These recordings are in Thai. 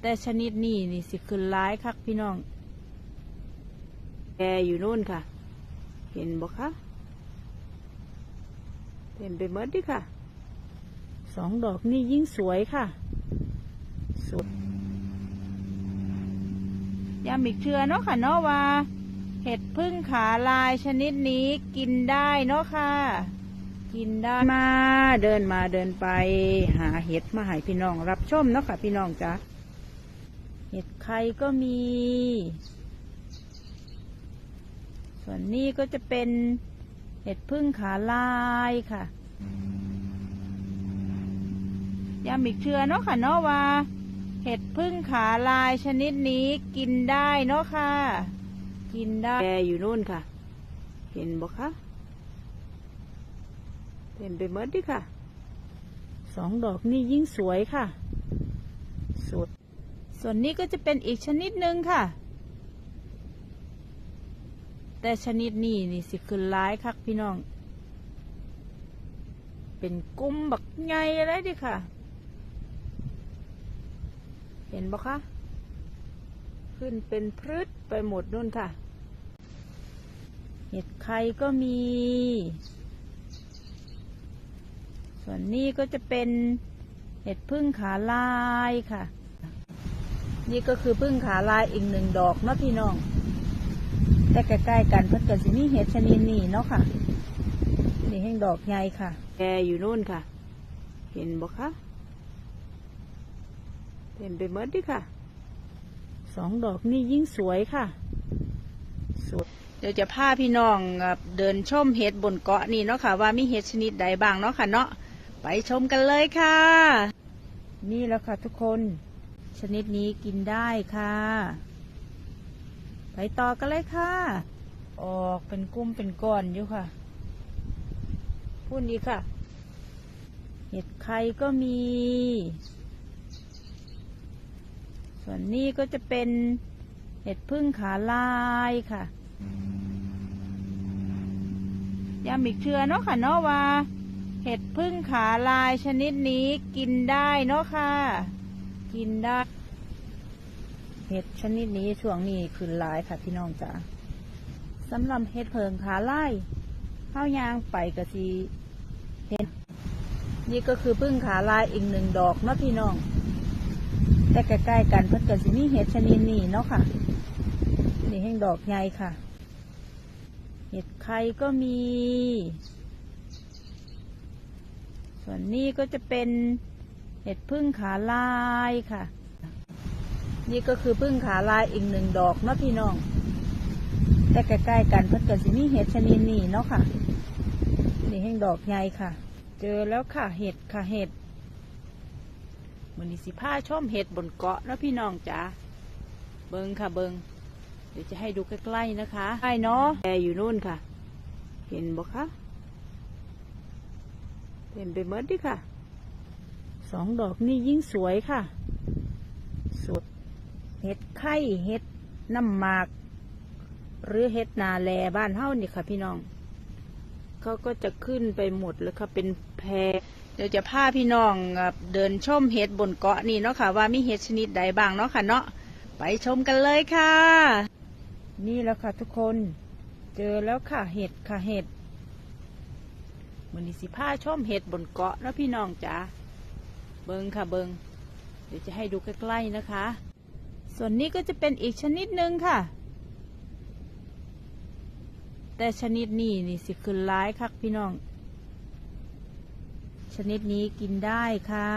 แต่ชนิดนี้นี่สิขึ้นร้ายคักพี่น้องแกอยู่นู่นค่ะ เห็นบ่คะเต็มไปหมดดิค่ะ สองดอกนี่ยิ่งสวยค่ะ สวยย้ำอีกเทือเนาะค่ะเนาะว่าเห็ดพึ่งขาลายชนิดนี้กินได้เนาะค่ะ กินได้มาเดินมาเดินไป หาเห็ดมาให้พี่น้องรับชมเนาะค่ะพี่น้องจ้ะ เห็ดไข่ก็มี ส่วนนี้ก็จะเป็นเห็ดพึ่งขาลายค่ะย้ำอีกเทือเนาะค่ะเนาะว่าเห็ดพึ่งขาลายชนิดนี้กินได้เนาะค่ะ กินได้แกอยู่นู่นค่ะ เห็นบ่คะเต็มไปหมดดิค่ะ สองดอกนี่ยิ่งสวยค่ะสวย ส่วนนี้ก็จะเป็นอีกชนิดหนึ่งค่ะ แต่ชนิดนี้นี่สิขึ้นร้ายคักพี่น้อง เป็นกุ้มบักใหญ่อะไรดิค่ะ เห็นบ่คะ ขึ้นเป็นพรึดไปหมดนู่นค่ะ เห็ดไข่ก็มี ส่วนนี้ก็จะเป็นเห็ดพึ่งขาลายค่ะ นี่ก็คือพึ่งขาลายอีกหนึ่งดอกเนาะพี่น้อง แต่ใกล้ๆกันเพิ่นก็สิมีเห็ดชนิดนี้เนาะค่ะ นี่แห้งดอกใหญ่ค่ะ แกอยู่นู่นค่ะ เห็นบ่คะเต็มไปหมดดิค่ะ สองดอกนี่ยิ่งสวยค่ะ สวย เดี๋ยวจะพาพี่น้องเอ่อเดินชมเห็ดบนเกาะนี่เนาะค่ะ ว่ามีเห็ดชนิดใดบ้างเนาะค่ะเนาะ ไปชมกันเลยค่ะ นี่แล้วค่ะทุกคน ชนิดนี้กินได้ค่ะ ไปต่อกันเลยค่ะ ออกเป็นกุ้มเป็นก้อนอยู่ค่ะ พูดดีค่ะ เห็ดไข่ก็มี ส่วนนี้ก็จะเป็นเห็ดพึ่งขาลายค่ะย้ำอีกเทือเนาะค่ะเนาะว่าเห็ดพึ่งขาลายชนิดนี้กินได้เนาะค่ะ กินได้ เห็ดชนิดนี้ช่วงนี้ขึ้นหลายค่ะพี่น้องจ๋าสำหรับเห็ดเพิงขาไลายข้าวยางไปกะสีเห็ดนี่ก็คือพึ่งขาลายอีกหนึ่งดอกเนาะพี่น้อง แต่ใกล้ๆกันเพิ่นก็สิมีเห็ดชนิดนี้เนาะค่ะ นี่แห้งดอกใหญ่ค่ะ เห็ดไข่ก็มี ส่วนนี้ก็จะเป็นเห็ดพึ่งขาลายค่ะ นี่ก็คือพึ่งขาลายอีกหนึ่งดอกเนาะพี่น้อง แต่ใกล้ๆกันเพิ่นก็สิมีเห็ดชนิดนี้เนาะค่ะ นี่แห้งดอกใหญ่ค่ะ เจอแล้วค่ะเห็ดค่ะเห็ดมือนี้สิผ้าช่อมเห็ดบนเกาะนะพี่น้องจ๋าเบิงค่ะเบิงเดี๋ยวจะให้ดูใกล้ๆนะคะใช่เนาะแออยู่นู่นค่ะ เห็นบ่คะเต็มไปหมดดิค่ะ สองดอกนี่ยิ่งสวยค่ะ เห็ดไข่เห็ดน้ำหมาก หรือเห็ดนาแลบ้านเฮ้านี่ค่ะพี่น้อง เขาก็จะขึ้นไปหมดเลยค่ะเป็นแพรเดี๋ยวจะพาพี่น้องเดินชมเห็ดบนเกาะนี่เนาะค่ะ ว่ามีเห็ดชนิดใดบ้างเนาะค่ะเนาะไปชมกันเลยค่ะ นี่แล้วค่ะทุกคน เจอแล้วค่ะเห็ดค่ะเห็ดมันนี้สิพาชมเห็ดบนเกาะแล้วพี่น้องจ๋าเบิงค่ะเบิงเดี๋ยวจะให้ดูใกล้ๆนะคะ ส่วนนี้ก็จะเป็นอีกชนิดหนึ่งค่ะ แต่ชนิดนี้นี่สิขึ้นร้ายคักพี่น้อง ชนิดนี้กินได้ค่ะ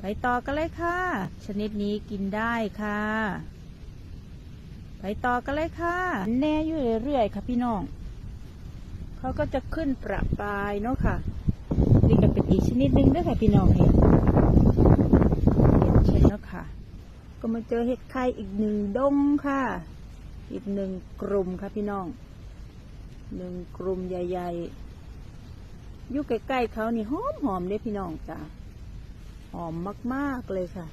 ไปต่อกันเลยค่ะ ชนิดนี้กินได้ค่ะ ไปต่อกันเลยค่ะ แน่อยู่เรื่อยๆค่ะพี่น้องเขาก็จะขึ้นประปรายเนาะค่ะ นี่ก็เป็นอีกชนิดหนึ่งด้วยค่ะพี่น้องเห็นเห็นใช่แล้วค่ะ ก็ มาเจอเห็ดไข่อีกหนึ่งดงค่ะ อีกหนึ่งกลุ่มค่ะพี่น้อง หนึ่งกลุ่มใหญ่ๆอยู่ใกล้ๆเขานี่หอมหอมเลยพี่น้องจ้าหอมมากๆเลยค่ะ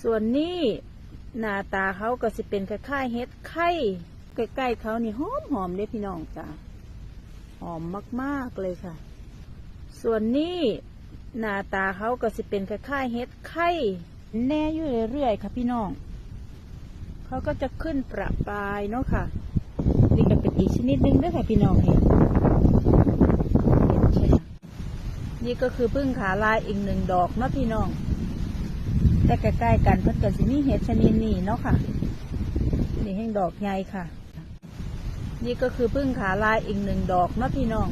ส่วนนี้หน้าตาเขาก็สิเป็นคล้ายๆเห็ดไข่ใกล้ๆเขานี่หอมหอมเลยพี่น้องจ้าหอมมากๆเลยค่ะ ส่วนนี้หน้าตาเขาก็สิเป็นคล้ายๆเห็ดไข่ แน่อยู่เรื่อยๆค่ะพี่น้อง เขาก็จะขึ้นประปรายเนาะค่ะ นี่ก็เป็นอีกชนิดหนึงด้วยค่ะพี่น้องเห็นนี่ก็คือพึ่งขาลายอีกหนึ่งดอกเนาะพี่น้อง แต่ใกล้ๆกันเพิ่นก็สิมีเห็ดชนิดนี้เนาะค่ะ นี่แห้งดอกใหญ่ค่ะ นี่ก็คือพึ่งขาลายอีกหนึ่งดอกเนาะพี่น้อง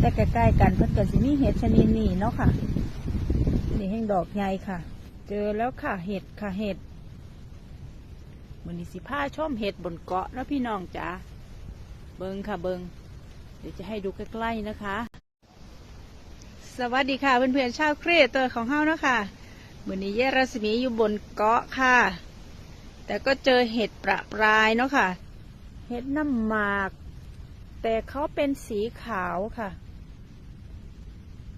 แต่ใกล้ๆกันเพิ่นก็สิมีเห็ดชนิดนี้เนาะค่ะ นี่แห้งดอกใหญ่ค่ะ เจอแล้วค่ะเห็ดค่ะเห็ดมือนิสิผ้าช่อมเห็ดบนเกาะนะพี่น้องจ๋าเบิงค่ะเบิงเดี๋ยวจะให้ดูใกล้ๆนะคะ สวัสดีค่ะเพื่อนๆชาวเครีเอเตอร์ของเฮานะคะมือนี้เยรัศมีอยู่บนเกาะค่ะ แต่ก็เจอเห็ดประปรายเนาะค่ะ เห็ดน้ำหมาก แต่เขาเป็นสีขาวค่ะ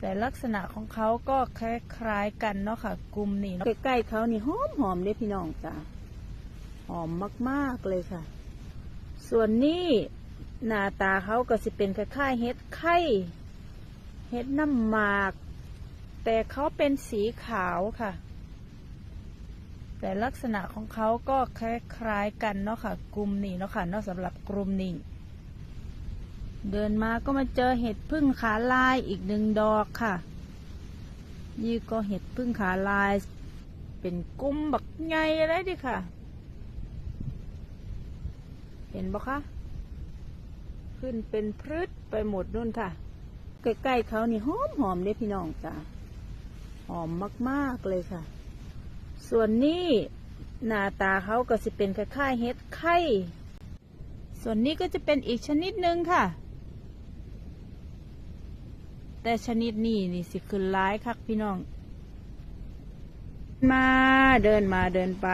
แต่ลักษณะของเขาก็คล้ายๆกันเนาะค่ะกลุ่มนี้ใกล้ๆเขานี่หอมหอมเลยพี่น้องจ้าหอมมากๆเลยค่ะ ส่วนนี้หน้าตาเขาก็จะเป็นคล้ายๆเห็ดไข่เห็ดน้ำหมาก แต่เขาเป็นสีขาวค่ะ แต่ลักษณะของเขาก็คล้ายๆกันเนาะค่ะ กลุ่มนี้เนาะค่ะเนาะสำหรับกลุ่มนี้ เดินมาก็มาเจอเห็ดพึ่งขาลายอีกหนึ่งดอกค่ะ นี่ก็เห็ดพึ่งขาลาย เป็นกุ้มบักไงอะไรดิค่ะ เห็นบ่คะ ขึ้นเป็นพรึดไปหมดนู่นค่ะ ใกล้ๆเขานี่หอมหอมเลยพี่น้องจ้าหอมมากๆเลยค่ะ ส่วนนี้หน้าตาเขาก็จะเป็นคล้ายๆเห็ดไข่ ส่วนนี้ก็จะเป็นอีกชนิดหนึ่งค่ะ แต่ชนิดนี้นี่สิคือร้ายคักพี่น้อง มาเดินมาเดินไป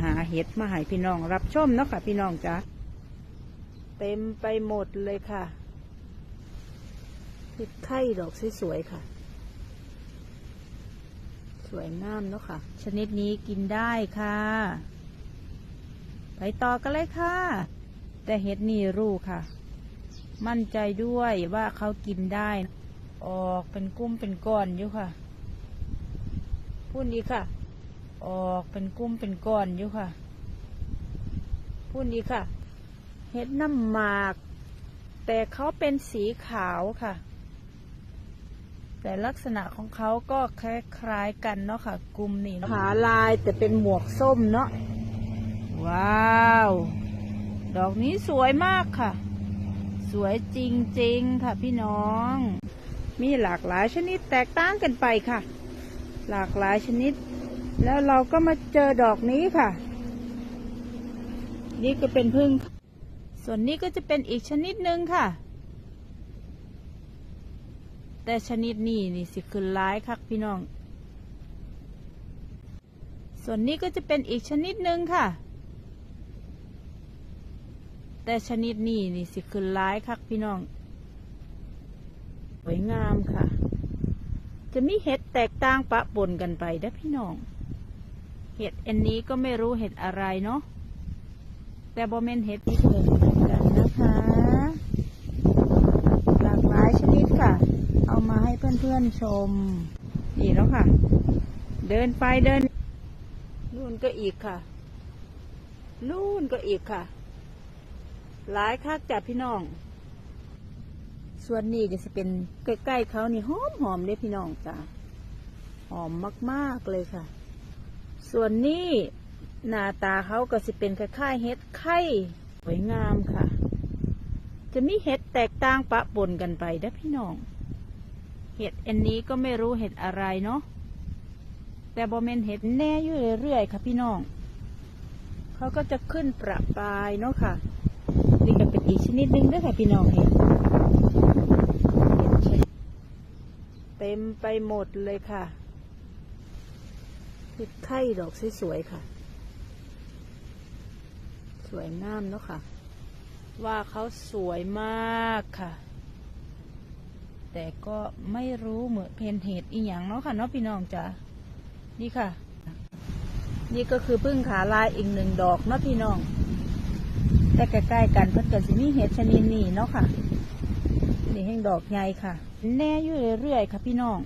หาเห็ดมาให้พี่น้อง รับชมเนาะค่ะพี่น้องจ้ะเต็มไปหมดเลยค่ะเห็ดไข่ดอกสวยๆค่ะ สวยงามเนาะค่ะ ชนิดนี้กินได้ค่ะ ไปต่อกันเลยค่ะ แต่เห็ดนี่รู้ค่ะ มั่นใจด้วยว่าเขากินได้ ออกเป็นกุ้มเป็นก้อนอยู่ค่ะพูดดีค่ะ ออกเป็นกุ้มเป็นก้อนอยู่ค่ะพูดดีค่ะ เห็ดน้ำหมาก แต่เขาเป็นสีขาวค่ะ แต่ลักษณะของเขาก็คล้ายๆกันเนาะค่ะ กลุ่มนี้เนาะขาลายแต่เป็นหมวกส้มเนาะว้าว ดอกนี้สวยมากค่ะ สวยจริง ๆ ค่ะพี่น้อง มีหลากหลายชนิดแตกต่างกันไปค่ะ หลากหลายชนิด แล้วเราก็มาเจอดอกนี้ค่ะ นี่ก็เป็นพึ่ง ส่วนนี้ก็จะเป็นอีกชนิดหนึ่งค่ะ แต่ชนิดนี้นี่สิคือร้ายคักพี่น้อง ส่วนนี้ก็จะเป็นอีกชนิดหนึ่งค่ะ แต่ชนิดนี้นี่สิคือร้ายคักพี่น้อง วยงามค่ะ จะมีเห็ดแตกต่างปะปนกันไปได้อพี่น้อง เห็ดอันนี้ก็ไม่รู้เห็ดอะไรเนาะ แต่บอเมนเห็ดที่เกิดกันนะคะ หลากหลายชนิดค่ะ เอามาให้เพื่อนๆชม นี่แล้วค่ะ เดินไปเดินนู่นก็อีกค่ะ นู่นก็อีกค่ะ หลายคักจากพี่น้อง ส่วนนี้ก็จะเป็นใกล้ๆเขานี่หอมหอมเลยพี่น้องจ้าหอมมากๆเลยค่ะ ส่วนนี้หน้าตาเขาก็จะเป็นคล้ายๆเห็ดไข่สวยงามค่ะ จะมีเห็ดแตกต่างปะปนกันไปได้อพี่น้อง เห็ดอันนี้ก็ไม่รู้เห็ดอะไรเนาะแต่บอเมนเห็ดแน่อยู่เรื่อยๆค่ะพี่น้องเขาก็จะขึ้นประปายเนาะค่ะ นี่ก็เป็นอีกชนิดหนึ่งด้วยค่ะพี่น้องเห็นเห็นใช่เต็มไปหมดเลยค่ะเห็ดไข่ดอกสวยๆค่ะ สวยงามเนาะค่ะ ว่าเขาสวยมากค่ะ แต่ก็ไม่รู้เหมือนเพนเหตุอีหยังเนาะค่ะเนาะพี่น้องจ้ะนี่ค่ะ นี่ก็คือพึ่งขาลายอีกหนึ่งดอกเนาะพี่น้อง แต่ใกล้ๆกันเพิ่นก็สิมีเห็ดชนิดนี้เนาะค่ะ นี่แห้งดอกใหญ่ค่ะ แน่อยู่เรื่อยๆค่ะพี่น้อง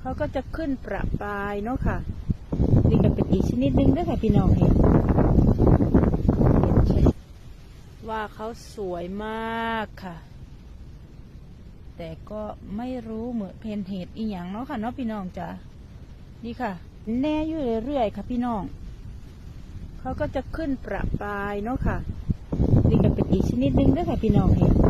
เขาก็จะขึ้นประปรายเนาะค่ะ นี่ก็เป็นอีกชนิดนึงด้วยค่ะพี่น้องเห็นว่าเขาสวยมากค่ะ แต่ก็ไม่รู้เหมือนเพนเหตุอีหยังเนาะค่ะเนาะพี่น้องจ้ะนี่ค่ะ แน่อยู่เรื่อยๆค่ะพี่น้อง เขาก็จะขึ้นประปรายเนาะค่ะ นี่ก็เป็นอีกชนิดนึงด้วยค่ะพี่น้องเห็น